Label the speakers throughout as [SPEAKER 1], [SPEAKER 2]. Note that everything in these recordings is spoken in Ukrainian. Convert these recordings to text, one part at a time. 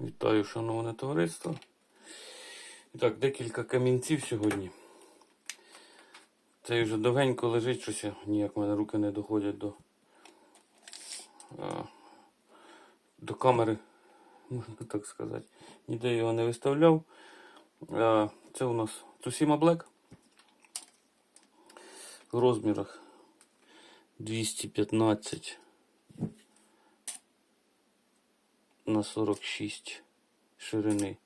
[SPEAKER 1] Вітаю, шановне товариство. І так, декілька камінців сьогодні. Цей вже довгенько лежить, щось ніяк в мене руки не доходять до, до камери, можна так сказати. Ніде його не виставляв. Це у нас Tsushima Black. В розмірах 215 на 46 ширини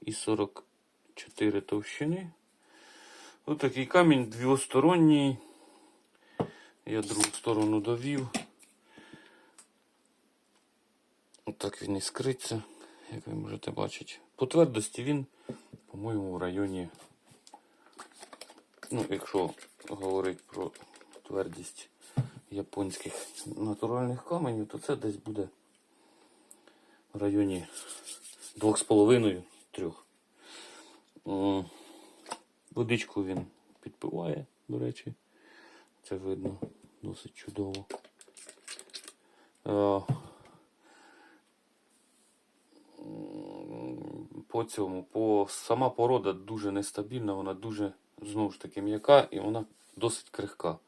[SPEAKER 1] і 44 товщини. Ось такий камінь двосторонній. Я другу сторону довів. Отак він і скриться, як ви можете бачити. По твердості він, по-моєму, в районі, ну, якщо говорити про твердість японських натуральних каменів, то це десь буде в районі 2,5-3. Водичку він підпиває, до речі. Це видно досить чудово. Е, По цьому, по сама порода дуже нестабільна, вона дуже знову ж таки м'яка і вона досить крихка.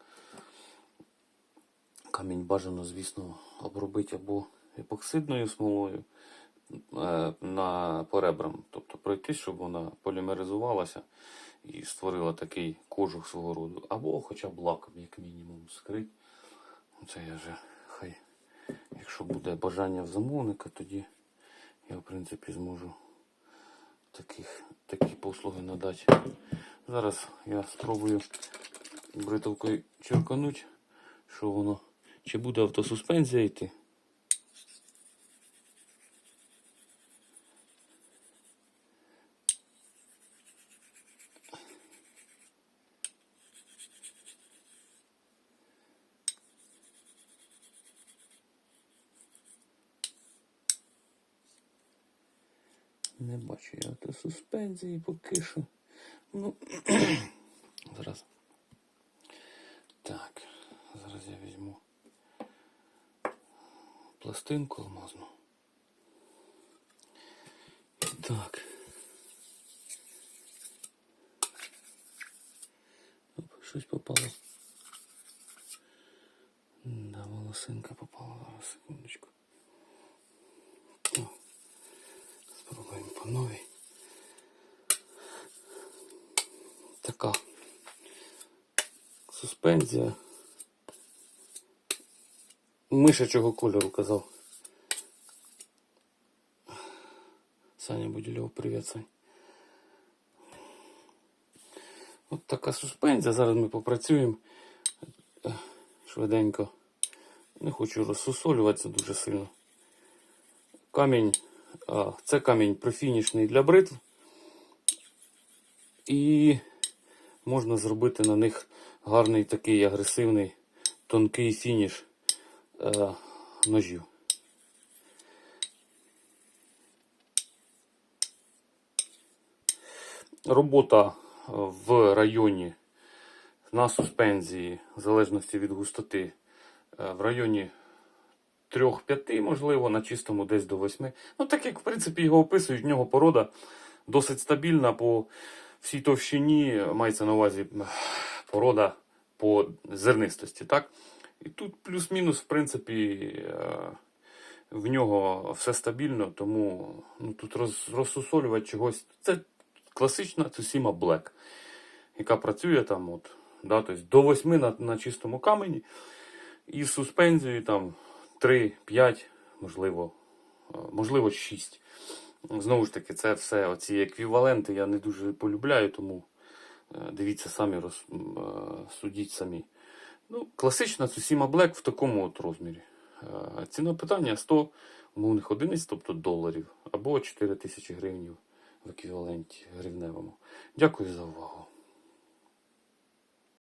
[SPEAKER 1] Камінь бажано, звісно, обробити або епоксидною смолою е, на поребрам, тобто пройти, щоб вона полімеризувалася і створила такий кожух свого роду, або хоча б лаком, як мінімум, скрить. Це я вже хай, якщо буде бажання в замовника, тоді я, в принципі, зможу таких, такі послуги надати. Зараз я спробую бритовкою черкануть, що воно, чи буде автосуспензія йти. Не бачу я автосуспензії поки що. Ну, зараз. Так, зараз я візьму пластинку алмазну. Так. Оп, щось попало. Да, волосинка попала. Зараз, секундочку. Спробуємо. Така суспензія. Мишачого кольору казав. Саня Будільов, привіт, Сань. От така суспензія. Зараз ми попрацюємо швиденько. Не хочу розсусолюватися дуже сильно. Камінь. Це камінь профінішний для бритв. І можна зробити на них гарний такий агресивний тонкий фініш е, ножів. Робота в районі на суспензії, в залежності від густоти, е, в районі 3-5, можливо, на чистому десь до 8. Ну, так як, в принципі, його описують, в нього порода досить стабільна по всій товщині, мається на увазі порода по зернистості, так? І тут плюс-мінус, в принципі, е, в нього все стабільно, тому ну, тут роз, розсусолювати чогось. Це класична Tsushima Black, яка працює там от, да, тобто до 8 на, на чистому камені. І суспензією там 3, 5, можливо, е, можливо 6. Знову ж таки, це все оці еквіваленти я не дуже полюбляю, тому е, дивіться самі, роз, е, судіть самі. Ну, класична Tsushima Black в такому от розмірі. Ціна питання 100 умовних одиниць, тобто доларів, або 4 тисячі гривень в еквіваленті гривневому. Дякую за увагу.